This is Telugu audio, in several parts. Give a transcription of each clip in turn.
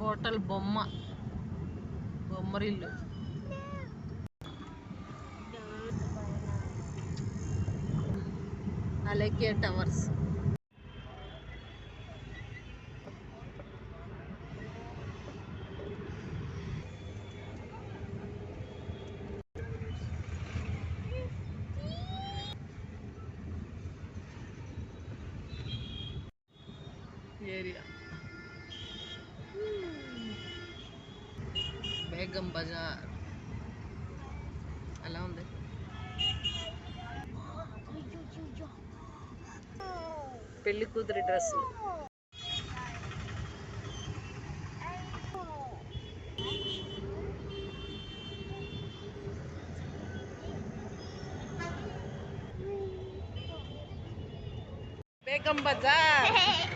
హోటల్ బొమ్మ. బొమ్మరిల్లు. అలెకే towers. Area. Hmm. Begum Bazar. అలా ఉంది? పెళ్ళి కూతురి డ్రెస్సులు బేగం బజార్.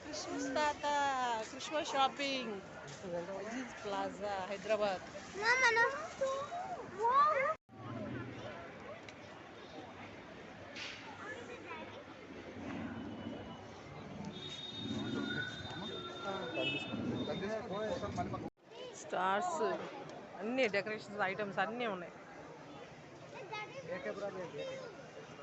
క్రిస్మస్ తాత Christmas shopping Aziz plaza Hyderabad stars అన్ని డెకరేషన్స్ ఐటమ్స్ అన్నీ ఉన్నాయి మ్మ్.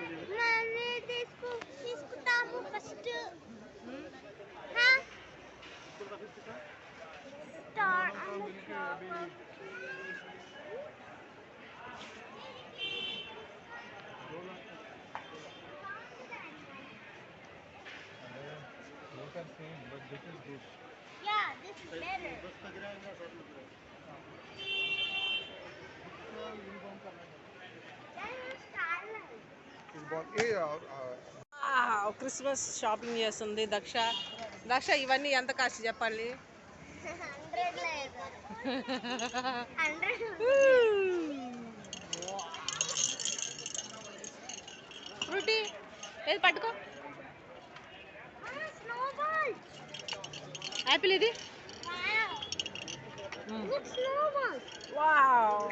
మ్మ్. తీసుకుందాం తీసుకుంటాము first hmm. Star shop Yeah, this is better. Christmas shopping చేస్తుంది దక్ష దక్ష ఇవన్నీ ఎంత కాస్ట్ చెప్పాలి. ఫ్రూటీ ఏది పట్టుకో. యాపిల్ ఇది. Wow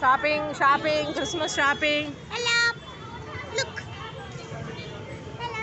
Shopping, shopping, Christmas shopping. Hello. Look. Hello.